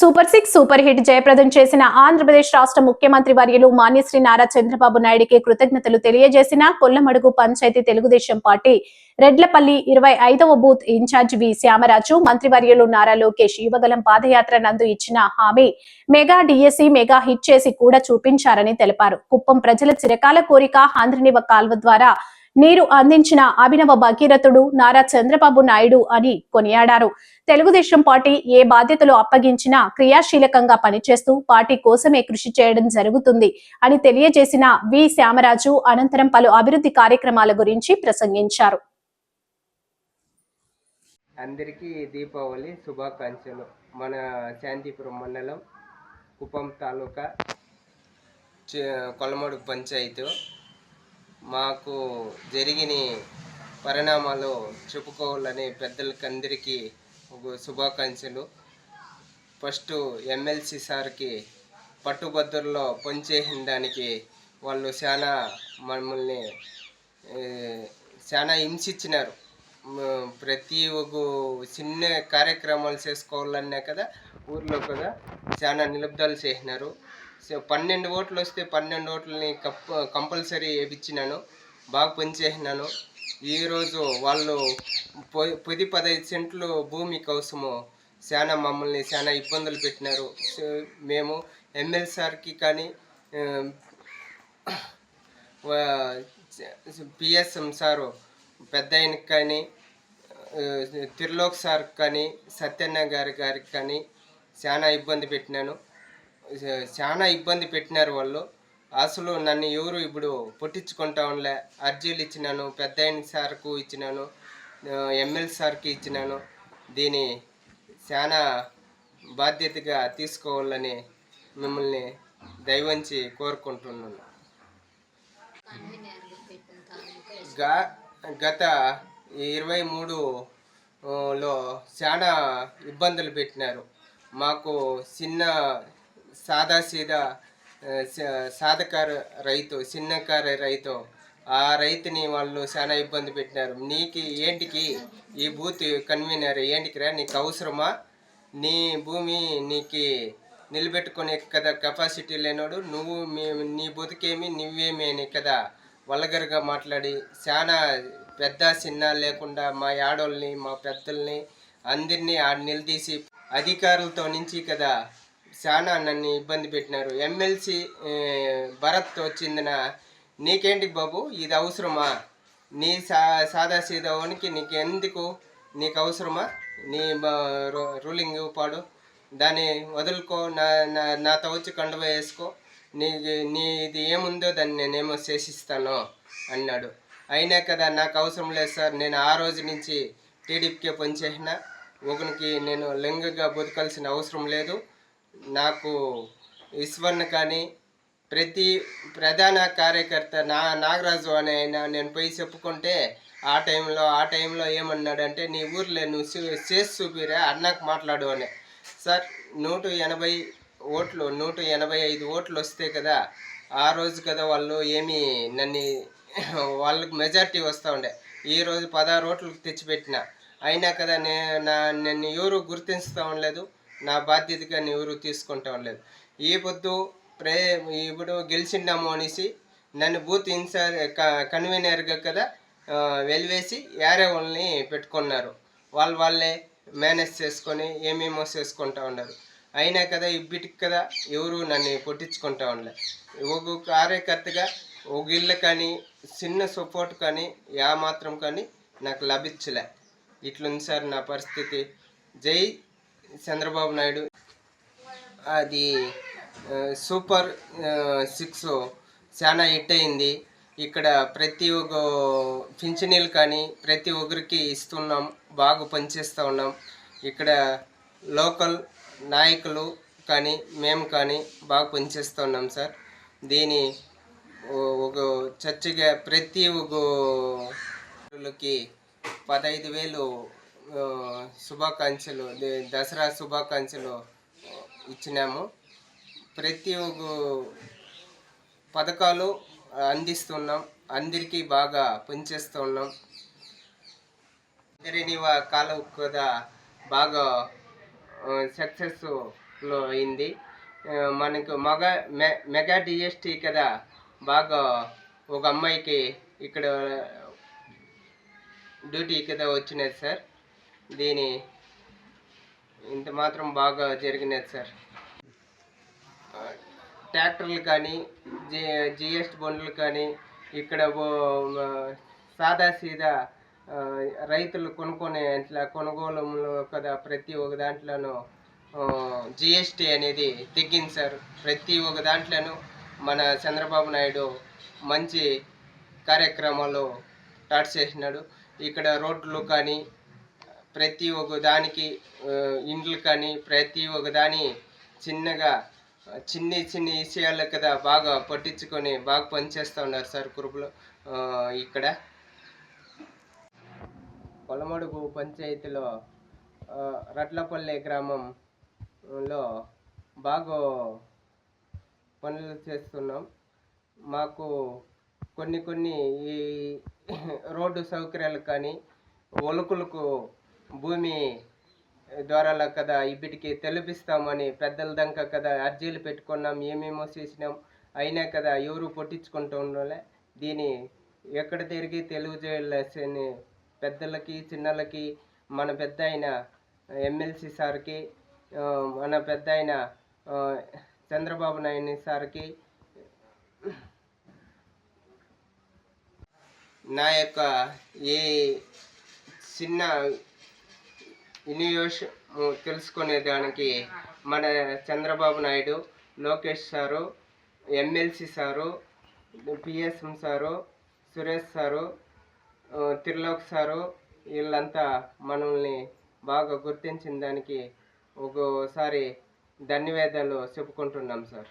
Super six super hit జయప్రదం చేసిన ఆంధ్రప్రదేశ్ రాష్ట్ర ముఖ్యమంత్రి వర్యులు మాన్యశ్రీ నారా చంద్రబాబు నాయుడికి కృతజ్ఞతలు తెలియజేసిన కొల్లమడుగు పంచాయతీ తెలుగుదేశం పార్టీ రెడ్లపల్లి ఇరవై ఐదవ బూత్ ఇన్ఛార్జ్ వి శ్యామరాజు మంత్రివర్యులు నారా లోకేష్ యువగలం పాదయాత్ర నందు ఇచ్చిన హామీ మెగా డిఎస్సి మెగా హిట్ చేసి కూడా చూపించారని తెలిపారు. కుప్పం ప్రజల చిరకాల కోరిక ఆంధ్రనివ కాల్వ ద్వారా నీరు అందించిన అభినవ భగీరథుడు నారా చంద్రబాబు నాయుడు అని కొనియాడారు. తెలుగుదేశం పార్టీ ఏ బాధ్యతలు అప్పగించినా క్రియాశీలకంగా పనిచేస్తూ పార్టీ కోసమే కృషి చేయడం జరుగుతుంది అని తెలియజేసిన వి శ్యామరాజు అనంతరం పలు అభివృద్ధి కార్యక్రమాల గురించి ప్రసంగించారు. అందరికీ దీపావళి శుభాకాంక్షలు. మన శాంతిపురం మండలం కుప్పం తాలూకా కొలమడుగు పంచాయతీ మాకు జరిగిన పరిణామాలు చెప్పుకోవాలని పెద్దలకి అందరికీ ఒక శుభాకాంక్షలు. ఫస్ట్ ఎమ్మెల్సీ సార్కి పట్టుబద్దుల్లో పనిచేసిన దానికి వాళ్ళు చాలా మమ్మల్ని చాలా హింసించినారు. ప్రతి ఒక చిన్న కార్యక్రమాలు చేసుకోవాలన్నా కదా ఊర్లో కదా చాలా నిలుపుదలు చేసినారు. సో పన్నెండు ఓట్లు వస్తే పన్నెండు ఓట్లని కప్ కంపల్సరీ వేయించినాను బాగా పనిచేసినాను. ఈరోజు వాళ్ళు పొ- పది పదహైదు సెంట్లు భూమి కోసము చాలా మమ్మల్ని చాలా ఇబ్బందులు పెట్టినారు. మేము ఎమ్మెల్యే సార్కి కానీ పిఎస్ఎం సారు పెద్ద ఆయనకి కానీ త్రిలోక్ సార్ కానీ సత్యన్న గారి గారికి కానీ చాలా ఇబ్బంది పెట్టినాను. చాలా ఇబ్బంది పెట్టినారు వాళ్ళు. అసలు నన్ను ఎవరు ఇప్పుడు పుట్టించుకుంటా ఉండలే అర్జీలు ఇచ్చినాను పెద్ద సార్కు ఇచ్చినాను ఎమ్మెల్యే సార్కి ఇచ్చినాను. దీని చాలా బాధ్యతగా తీసుకోవాలని మిమ్మల్ని దైవంచి కోరుకుంటున్నాను. గా గత ఇరవై మూడు లో చాలా ఇబ్బందులు పెట్టినారు. మాకు చిన్న సాదాసీదా సీదా సాధకార రైతు చిన్నకార రైతు ఆ రైతుని వాళ్ళు చాలా ఇబ్బంది పెట్టినారు. నీకు ఏంటికి ఈ బూత్ కన్వీనర్ ఏంటికిరా? నీకు అవసరమా? నీ భూమి నీకు నిలబెట్టుకునే కదా కెపాసిటీ లేనోడు నువ్వు మీ నీ బతుకేమి నువ్వేమి అని కదా వల్గర్గా మాట్లాడి చాలా పెద్ద చిన్న లేకుండా మా ఆడోళ్ళని మా పెద్దల్ని అందరినీ ఆడ నిలదీసి అధికారులతో నుంచి కదా చాలా నన్ను ఇబ్బంది పెట్టినారు. ఎమ్మెల్సీ భరత్ వచ్చిందిన నీకేంటి బాబు? ఇది అవసరమా? నీ సా సాదా సీదావునికి నీకు ఎందుకు నీకు అవసరమా? నీ రూ- రూలింగ్ పాడు. దాన్ని వదులుకో నా నా నాతో వచ్చి కండువ వేసుకో. నీ నీ ఇది ఏముందో దాన్ని నేనేమో చేసిస్తాను అన్నాడు. అయినా కదా నాకు అవసరం లేదు సార్. నేను ఆ రోజు నుంచి టీడీపీకే పనిచేసిన. ఒకనికి నేను లింగగా బతకాల్సిన అవసరం లేదు. నాకు ఈశ్వర్ని కానీ ప్రతి ప్రధాన కార్యకర్త నా నాగరాజు అని ఆయన నేను పోయి చెప్పుకుంటే ఆ టైంలో ఆ టైంలో ఏమన్నాడంటే నీ ఊర్లో నువ్వు చేసి చూపిరా అన్నాకు మాట్లాడు అని. సార్ నూట ఎనభై ఓట్లు నూట ఎనభై ఐదు ఓట్లు వస్తే కదా ఆ రోజు కదా వాళ్ళు ఏమి నన్ను వాళ్ళకి మెజారిటీ వస్తూ ఉండే. ఈ రోజు పదహారు ఓట్లకు తెచ్చిపెట్టిన. అయినా కదా నే నా నన్ను ఎవరు గుర్తిస్తూ ఉండలేదు నా బాధ్యతగా ఎవరు తీసుకుంటా ఉండలేదు ఈ పొద్దు ప్రే ఇప్పుడు గెలిచిండాము అనేసి నన్ను బూత్ ఇన్సార్ కన్వీనర్గా కదా వెలివేసి యారే వాళ్ళని పెట్టుకున్నారు. వాళ్ళు వాళ్ళే మేనేజ్ చేసుకొని ఏమేమో చేసుకుంటా ఉన్నారు. అయినా కదా ఇబ్బిటికి కదా ఎవరు నన్ను పొట్టించుకుంటా ఉండలేదు ఒక కార్యకర్తగా ఒక ఇల్లు కానీ చిన్న సపోర్ట్ కానీ యా మాత్రం కానీ నాకు లభించలే. ఇట్లుంది సార్ నా పరిస్థితి. జై చంద్రబాబు నాయుడు అది సూపర్ సిక్స్ చాలా హిట్ అయింది. ఇక్కడ ప్రతి ఒక్క పింఛనీలు కానీ ప్రతి ఒక్కరికి ఇస్తున్నాం బాగా పనిచేస్తూ ఉన్నాం. ఇక్కడ లోకల్ నాయకులు కానీ మేము కానీ బాగా పనిచేస్తూ ఉన్నాం సార్. దీని ఒక చర్చగా ప్రతి ఒక్కరికి పదహైదు వేలు శుభాకాంక్షలు దసరా శుభాకాంక్షలు ఇచ్చినాము. ప్రతి ఒక్క పథకాలు అందిస్తున్నాం. అందరికీ బాగా పనిచేస్తున్నాం. అందరినీ కాలం కూడా బాగా సక్సెస్లో అయింది. మనకు మగ మె మెగా డిఎస్టీ కదా బాగా ఒక అమ్మాయికి ఇక్కడ డ్యూటీ కదా వచ్చినది సార్. దీని ఇంత మాత్రం బాగా జరిగినది సార్. ట్రాక్టర్లు కానీ జి జిఎస్టీ బండ్లు కానీ ఇక్కడ సాదా సీదా రైతులు కొనుక్కునే ఇంట్లో కొనుగోలంలో కదా ప్రతి ఒక్క దాంట్లోనూ జిఎస్టీ అనేది తగ్గింది సార్. ప్రతి ఒక్క దాంట్లోనూ మన చంద్రబాబు నాయుడు మంచి కార్యక్రమాలు స్టార్ట్ చేసినాడు. ఇక్కడ రోడ్లు కానీ ప్రతి ఒక్క దానికి ఇండ్లు కానీ ప్రతి ఒక్క దాని చిన్నగా చిన్ని చిన్ని విషయాలు కదా బాగా పట్టించుకొని బాగా పనిచేస్తూ ఉన్నారు సార్ కురుపులో ఇక్కడ. పొలమడుగు పంచాయతీలో రట్లపల్లె గ్రామంలో బాగా పనులు చేస్తున్నాం. మాకు కొన్ని కొన్ని ఈ రోడ్డు సౌకర్యాలు కానీ ఒలుకులకు భూమి ద్వారా కదా ఇప్పటికి తెలిపిస్తామని పెద్దల దాకా కదా అర్జీలు పెట్టుకున్నాం ఏమేమో చేసినాం అయినా కదా ఎవరు పొట్టించుకుంటూ ఉండాలే. దీని ఎక్కడ తిరిగి తెలియజేయాల్సిన పెద్దలకి చిన్నలకి మన పెద్ద అయిన ఎమ్మెల్సీ సార్కి మన పెద్ద అయిన చంద్రబాబు నాయుడు సార్కి నా యొక్క ఈ చిన్న వినియోగ తెలుసుకునేదానికి మన Chandrababu Naidu Lokesh sir MLC sir PSM sir Suresh sir Trilok sir వీళ్ళంతా మనల్ని బాగా గుర్తించిన దానికి ఒక్కోసారి ధన్యవాదాలు చెప్పుకుంటున్నాం సార్.